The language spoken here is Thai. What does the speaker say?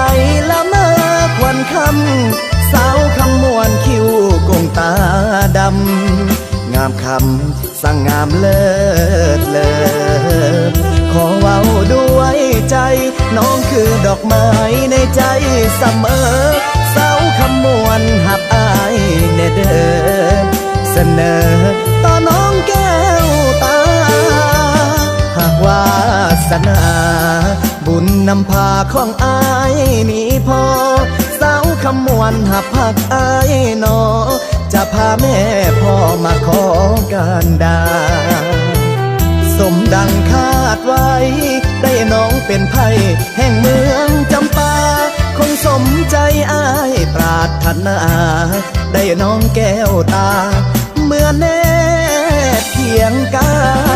ไปละเมอควันคำสาวคำมวนคิ้วกงตาดำ งามคำสั่งงามเลิศเลอขอเว้าด้วยใจ น้องคือดอกไม้ในใจเสมอ สาวคำมวนหับอายเนเดอเสนอต่อน้องแก้วตา หากว่าสนา นำพาของอายนี้พอ สาวคำมวนหับพักอายนอ จะพาแม่พ่อมาขอการดา สมดังคาดไว้ ได้น้องเป็นไพ่แห่งเมืองจำปา คงสมใจอายปรารถนา ได้น้องแก้วตา เมื่อแน่เพียงกาย